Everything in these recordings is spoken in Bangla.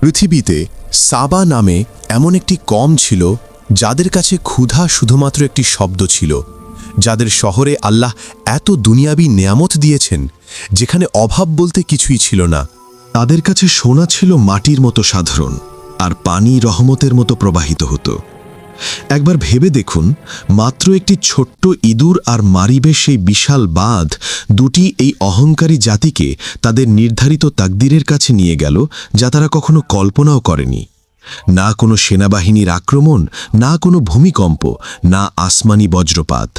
পৃথিবীতে সাবা নামে এমন একটি কম ছিল, যাদের কাছে ক্ষুধা শুধুমাত্র একটি শব্দ ছিল, যাদের শহরে আল্লাহ এত দুনিয়াবি নেয়ামত দিয়েছেন, যেখানে অভাব বলতে কিছুই ছিল না। তাদের কাছে সোনা ছিল মাটির মতো সাধারণ, আর পানি রহমতের মতো প্রবাহিত হতো। একবার ভেবে দেখুন, মাত্র একটি ছোট্ট ইঁদুর আর মারিবে সেই বিশাল বাঁধ দুটি এই অহংকারী জাতিকে তাদের নির্ধারিত তাকদিরের কাছে নিয়ে গেল, যা তারা কখনো কল্পনাও করেনি। না কোনো সেনাবাহিনীর আক্রমণ, না কোনো ভূমিকম্প, না আসমানি বজ্রপাত।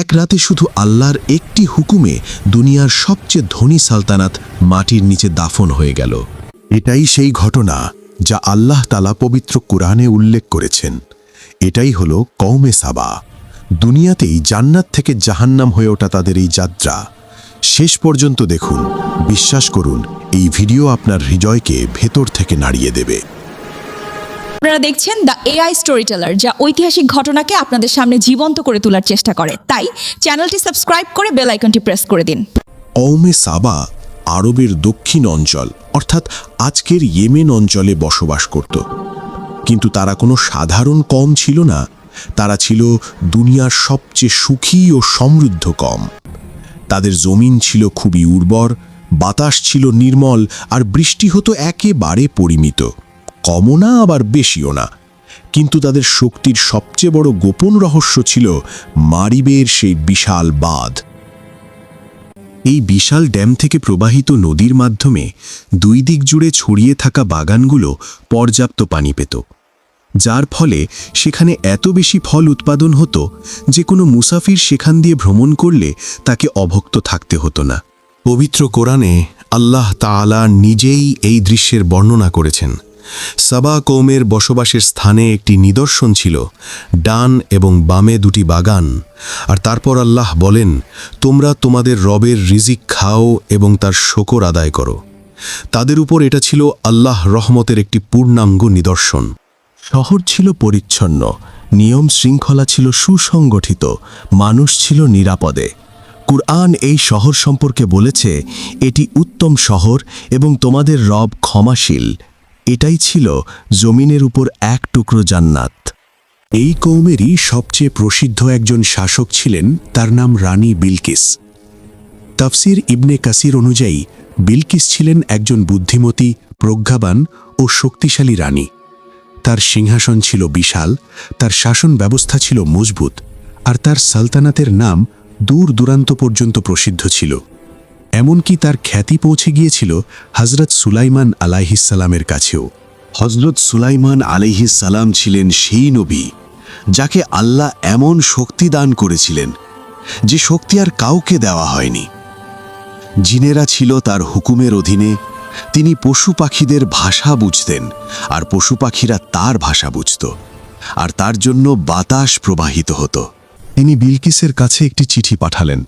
এক রাতে শুধু আল্লাহর একটি হুকুমে দুনিয়ার সবচেয়ে ধনী সালতানাত মাটির নিচে দাফন হয়ে গেল। এটাই সেই ঘটনা যা আল্লাহ তালা পবিত্র কোরআনে উল্লেখ করেছেন। এটাই হলো কৌমে সাবা। দুনিয়াতেই জান্নাত থেকে জাহান্নাম হয়ে ওঠা তাদের এই যাত্রা। শেষ পর্যন্ত দেখুন বিশ্বাস করুন এই ভিডিও আপনার হৃদয়কে ভেতর থেকে নাড়িয়ে দেবে। আপনারা দেখছেন দ্য এআই স্টোরি টেলার যা ঐতিহাসিক ঘটনাকে আপনাদের সামনে জীবন্ত করে তোলার চেষ্টা করে। তাই চ্যানেলটি সাবস্ক্রাইব করে বেল আইকনটি প্রেস করে দিন। কৌমে সাবা আরবের দক্ষিণ অঞ্চল অর্থাৎ আজকের ইয়েমেন অঞ্চলে বসবাস করত। কিন্তু তারা কোনো সাধারণ কম ছিল না। তারা ছিল দুনিয়ার সবচেয়ে সুখী ও সমৃদ্ধ কম। তাদের জমিন ছিল খুবই উর্বর, বাতাস ছিল নির্মল, আর বৃষ্টি হতো একেবারে পরিমিত। কমও না, আবার বেশিও না। কিন্তু তাদের শক্তির সবচেয়ে বড় গোপন রহস্য ছিল মারিবের সেই বিশাল বাঁধ। এই বিশাল ড্যাম থেকে প্রবাহিত নদীর মাধ্যমে দুই দিক জুড়ে ছড়িয়ে থাকা বাগানগুলো পর্যাপ্ত পানি পেত। যার ফলে সেখানে এত বেশি ফল উৎপাদন হতো যে কোনো মুসাফির সেখান দিয়ে ভ্রমণ করলে তাকে অভক্ত থাকতে হতো না। পবিত্র কোরআনে আল্লাহ তাআলা নিজেই এই দৃশ্যের বর্ণনা করেছেন। সাবা কৌমের বসবাসের স্থানে একটি নিদর্শন ছিল, ডান এবং বামে দুটি বাগান। আর তারপর আল্লাহ বলেন, তোমরা তোমাদের রবের রিজিক খাও এবং তার শকর আদায় করো। তাদের উপর এটা ছিল আল্লাহ রহমতের একটি পূর্ণাঙ্গ নিদর্শন। শহর ছিল পরিচ্ছন্ন, নিয়ম শৃঙ্খলা ছিল সুসংগঠিত, মানুষ ছিল নিরাপদে। কুরআন এই শহর সম্পর্কে বলেছে, এটি উত্তম শহর এবং তোমাদের রব ক্ষমাশীল। এটাই ছিল জমিনের উপর এক টুকরো জান্নাত। এই কৌমেরই সবচেয়ে প্রসিদ্ধ একজন শাসক ছিলেন, তার নাম রানী বিলকিস। তাফসির ইবনে কাসির অনুযায়ী, বিলকিস ছিলেন একজন বুদ্ধিমতী, প্রজ্ঞাবান ও শক্তিশালী রানী। তার সিংহাসন ছিল বিশাল, তার শাসন ব্যবস্থা ছিল মজবুত, আর তার সালতানাতের নাম দূর দূরান্ত পর্যন্ত প্রসিদ্ধ ছিল। এমনকি তার খ্যাতি পৌঁছে গিয়েছিল হজরত সুলাইমান আলাইহিসালামের কাছেও। হজরত সুলাইমান আলাইহিসালাম ছিলেন সেই নবী, যাকে আল্লাহ এমন শক্তি দান করেছিলেন, যে শক্তি আর কাউকে দেওয়া হয়নি। জিনেরা ছিল তার হুকুমের অধীনে তিনি পশু পাখিদের ভাষা বুঝতেন আর পশু পাখিরা তার ভাষা বুঝত আর তার জন্য বাতাস প্রবাহিত হতো। তিনি বিলকিসের কাছে একটি চিঠি পাঠালেন।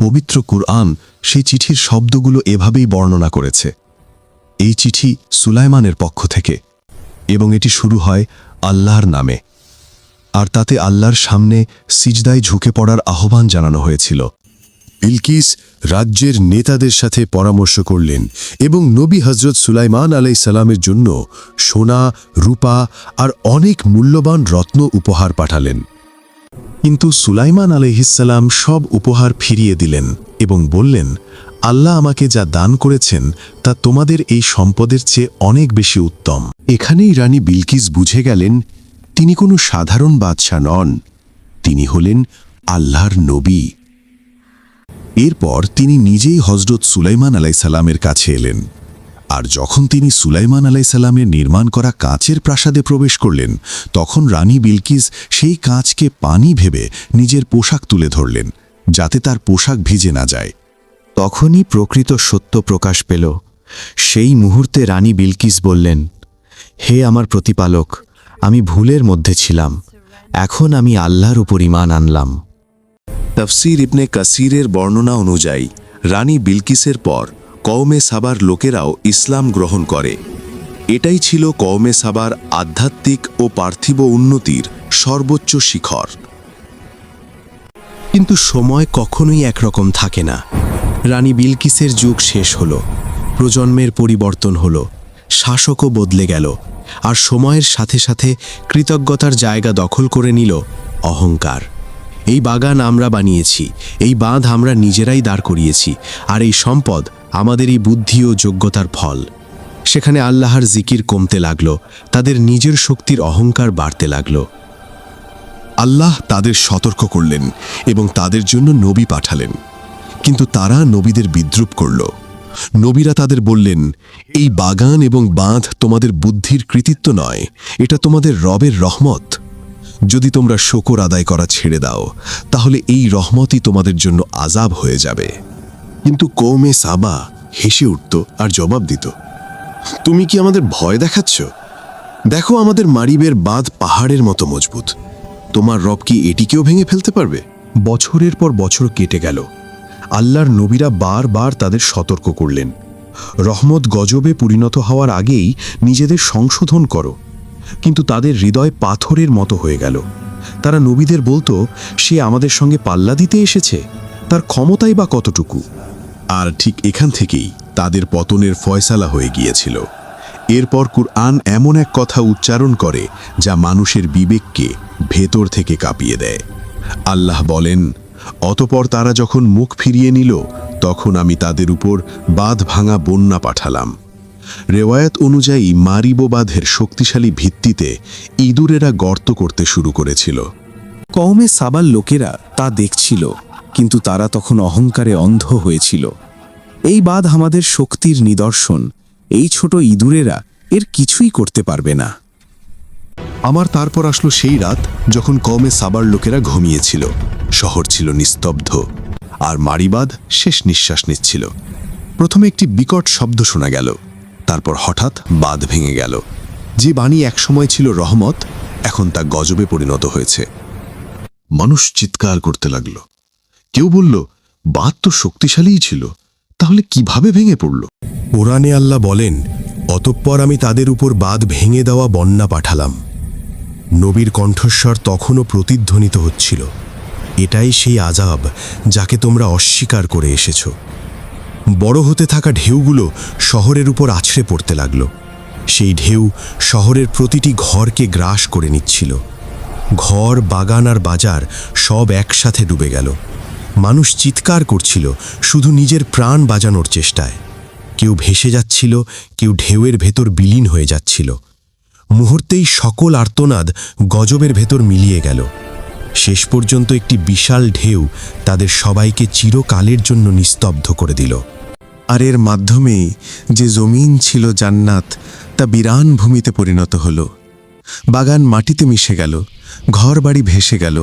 পবিত্র কুরআন সেই চিঠির শব্দগুলো এভাবেই বর্ণনা করেছে। এই চিঠি সুলাইমানের পক্ষ থেকে এবং এটি শুরু হয় আল্লাহর নামে। আর তাতে আল্লাহর সামনে সিজদায় ঝুঁকে পড়ার আহ্বান জানানো হয়েছিল। বিলকিস রাজ্যের নেতাদের সাথে পরামর্শ করলেন এবং নবী হজরত সুলাইমান আলাই সালামের জন্য সোনা, রূপা আর অনেক মূল্যবান রত্ন উপহার পাঠালেন। কিন্তু সুলাইমান আলহিসাল্লাম সব উপহার ফিরিয়ে দিলেন এবং বললেন, আল্লাহ আমাকে যা দান করেছেন তা তোমাদের এই সম্পদের চেয়ে অনেক বেশি উত্তম। এখানেই রানী বিলকিস বুঝে গেলেন, তিনি কোনো সাধারণ বাদশা নন। তিনি হলেন আল্লাহর নবী। এরপর তিনি নিজেই হজরত সুলাইমান আলাইসাল্লামের কাছে এলেন। আর যখন তিনি সুলাইমান আলাইসাল্লামের নির্মাণ করা কাঁচের প্রাসাদে প্রবেশ করলেন, তখন রানী বিলকিস সেই কাঁচকে পানি ভেবে নিজের পোশাক তুলে ধরলেন, যাতে তার পোশাক ভিজে না যায়। তখনই প্রকৃত সত্য প্রকাশ পেল। সেই মুহূর্তে রানী বিলকিস বললেন, হে আমার প্রতিপালক, আমি ভুলের মধ্যে ছিলাম। এখন আমি আল্লাহর উপর ইমান আনলাম। তফসির ইবনে কাসিরের বর্ণনা অনুযায়ী, রানী বিলকিসের পর কওমে সাবার লোকেরাও ইসলাম গ্রহণ করে। এটাই ছিল কওমে সাবার আধ্যাত্মিক ও পার্থিব উন্নতির সর্বোচ্চ শিখর। কিন্তু সময় কখনোই একরকম থাকে না। রানী বিলকিসের যুগ শেষ হল, প্রজন্মের পরিবর্তন হল, শাসকও বদলে গেল, আর সময়ের সাথে সাথে কৃতজ্ঞতার জায়গা দখল করে নিল অহংকার। এই বাগান আমরা বানিয়েছি, এই বাঁধ আমরা নিজেরাই দাঁড় করিয়েছি, আর এই সম্পদ আমাদেরই বুদ্ধি ও যোগ্যতার ফল। সেখানে আল্লাহর জিকির কমতে লাগল, তাদের নিজের শক্তির অহংকার বাড়তে লাগল। আল্লাহ তাদের সতর্ক করলেন এবং তাদের জন্য নবী পাঠালেন। কিন্তু তারা নবীদের বিদ্রুপ করল। নবীরা তাদের বললেন, এই বাগান এবং বাঁধ তোমাদের বুদ্ধির কৃতিত্ব নয়, এটা তোমাদের রবের রহমত। যদি তোমরা শকর আদায় করা ছেড়ে দাও, তাহলে এই রহমতই তোমাদের জন্য আজাব হয়ে যাবে। কিন্তু কৌমে সাবা হেসে উঠত আর জবাব দিত, তুমি কি আমাদের ভয় দেখাচ্ছ? দেখো আমাদের মারিবের বাঁধ পাহাড়ের মতো মজবুত। তোমার রব কি এটিকেও ভেঙে ফেলতে পারবে? বছরের পর বছর কেটে গেল। আল্লাহর নবীরা বারবার তাদের সতর্ক করলেন। রহমত গজবে পরিণত হওয়ার আগেই নিজেদের সংশোধন করো। কিন্তু তাদের হৃদয় পাথরের মতো হয়ে গেল। তারা নবীদের বলতো, সে আমাদের সঙ্গে পাল্লা দিতে এসেছে। তার ক্ষমতাই বা কতটুকু? আর ঠিক এখান থেকেই তাদের পতনের ফয়সালা হয়ে গিয়েছিল। এরপর কুরআন এমন এক কথা উচ্চারণ করে, যা মানুষের বিবেককে ভেতর থেকে কাঁপিয়ে দেয়। আল্লাহ বলেন, অতপর তারা যখন মুখ ফিরিয়ে নিল, তখন আমি তাদের উপর বাঁধ ভাঙা বন্যা পাঠালাম। রেওয়ায়াত অনুযায়ী মারিবো বাঁধের শক্তিশালী ভিত্তিতে ইঁদুরেরা গর্ত করতে শুরু করেছিল। কওমে সাবার লোকেরা তা দেখছিল কিন্তু তারা তখন অহংকারে অন্ধ হয়েছিল। এই বাদ আমাদের শক্তির নিদর্শন এই ছোট ইঁদুরেরা এর কিছুই করতে পারবে না। আমার তারপর আসলো সেই রাত যখন কমে সাবার লোকেরা ঘুমিয়েছিল। শহর ছিল নিস্তব্ধ আর মারিবাদ শেষ নিঃশ্বাস নিচ্ছিল। প্রথমে একটি বিকট শব্দ শোনা গেল। তারপর হঠাৎ বাঁধ ভেঙে গেল। যে বাণী একসময় ছিল রহমত, এখন তা গজবে পরিণত হয়েছে। মানুষ চিৎকার করতে লাগল। কেউ বলল, বাঁধ তো শক্তিশালীই ছিল, তাহলে কীভাবে ভেঙে পড়ল? কোরআনে আল্লাহ বলেন, অতঃপর আমি তাদের উপর বাঁধ ভেঙে দেওয়া বন্যা পাঠালাম। নবীর কণ্ঠস্বর তখনও প্রতিধ্বনিত হচ্ছিল। এটাই সেই আজাব যাকে তোমরা অস্বীকার করে এসেছ। বড় হতে থাকা ঢেউগুলো শহরের উপর আছড়ে পড়তে লাগল। সেই ঢেউ শহরের প্রতিটি ঘরকে গ্রাস করে নিচ্ছিল। ঘর, বাগান আর বাজার সব একসাথে ডুবে গেল। মানুষ চিৎকার করছিল শুধু নিজের প্রাণ বাজানোর চেষ্টায়। কেউ ভেসে যাচ্ছিল, কেউ ঢেউয়ের ভেতর বিলীন হয়ে যাচ্ছিল। মুহূর্তেই সকল আর্তনাদ গজবের ভেতর মিলিয়ে গেল। শেষ পর্যন্ত একটি বিশাল ঢেউ তাদের সবাইকে চিরকালের জন্য নিস্তব্ধ করে দিল। আর এর মাধ্যমে যে জমিন ছিল জান্নাত, তা বিরান ভূমিতে পরিণত হল। বাগান মাটিতে মিশে গেল ঘর বাড়ি ভেসে গেল,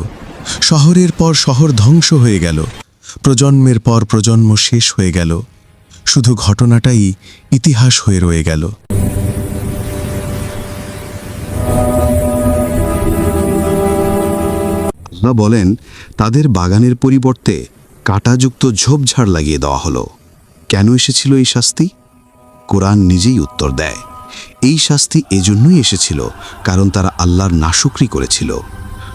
শহরের পর শহর ধ্বংস হয়ে গেল, প্রজন্মের পর প্রজন্ম শেষ হয়ে গেল, শুধু ঘটনাটাই ইতিহাস হয়ে রয়ে গেল। বলেন, তাদের বাগানের পরিবর্তে কাঁটাযুক্ত ঝোপঝাড় লাগিয়ে দেওয়া হলো। কেন এসেছিল এই শাস্তি? কোরআন নিজেই উত্তর দেয়। এই শাস্তি এজন্যই এসেছিল, কারণ তারা আল্লাহর নাশুকরি করেছিল।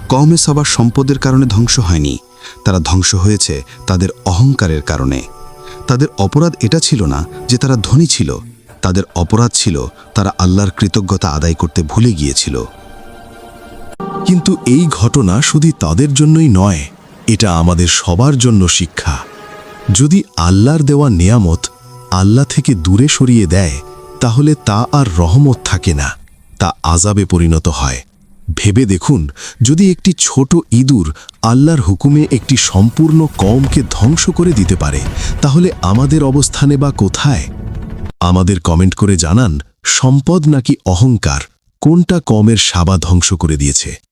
কমে সবার সম্পদের কারণে ধ্বংস হয়নি। তারা ধ্বংস হয়েছে তাদের অহংকারের কারণে। তাদের অপরাধ এটা ছিল না যে তারা ধনী ছিল। তাদের অপরাধ ছিল তারা আল্লাহর কৃতজ্ঞতা আদায় করতে ভুলে গিয়েছিল। কিন্তু এই ঘটনা শুধু তাদের জন্যই নয়, এটা আমাদের সবার জন্য শিক্ষা। যদি আল্লাহর দেওয়া নেয়ামত আল্লাহ থেকে দূরে সরিয়ে দেয়, তাহলে তা আর রহমত থাকে না, তা আজাবে পরিণত হয়। ভেবে দেখুন, যদি একটি ছোট ইঁদুর আল্লাহর হুকুমে একটি সম্পূর্ণ কমকে ধ্বংস করে দিতে পারে, তাহলে আমাদের অবস্থানে বা কোথায়? আমাদের কমেন্ট করে জানান, সম্পদ নাকি অহংকার, কোনটা কমের সাবা ধ্বংস করে দিয়েছে?